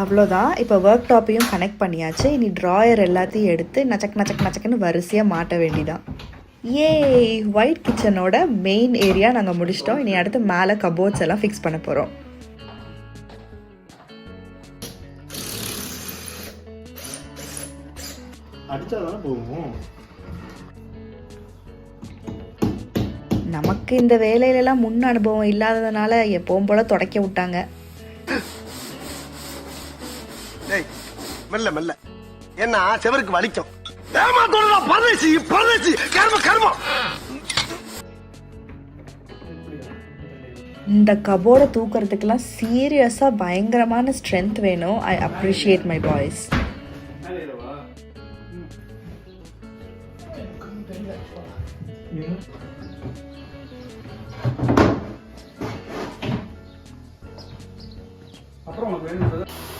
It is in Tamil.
அவ்வளோதான். இப்போ ஒர்க் டாப்பையும் கனெக்ட் பண்ணியாச்சு. இனி ட்ராயர் எல்லாத்தையும் எடுத்து நச்சக் நச்சக் நச்சக்குன்னு வரிசையாக மாட்ட வேண்டிதான். ஏ ஒயிட் கிச்சனோட மெயின் ஏரியா நாங்கள் முடிச்சிட்டோம். இனி அடுத்து மேலே கபோர்ட்ஸ் எல்லாம் ஃபிக்ஸ் பண்ண போகிறோம் நமக்கு இந்த வேலையிலலாம் முன் அனுபவம் இல்லாததுனால எப்பவும் போல தொடக்க விட்டாங்க. மெல்ல மெல்ல. என்ன செவருக்கு வலிக்கும். ஏமா தோணுதா? பரதேசி பரதேசி கர்ம கர்மம். இந்த கபோர்டை தூக்குறதுக்கெல்லாம் சீரியஸாக பயங்கரமான ஸ்ட்ரென்த் வேணும். ஐ அப்ரிஷியேட் மை பாய்ஸ் அப்புறம் உங்களுக்கு வேணும்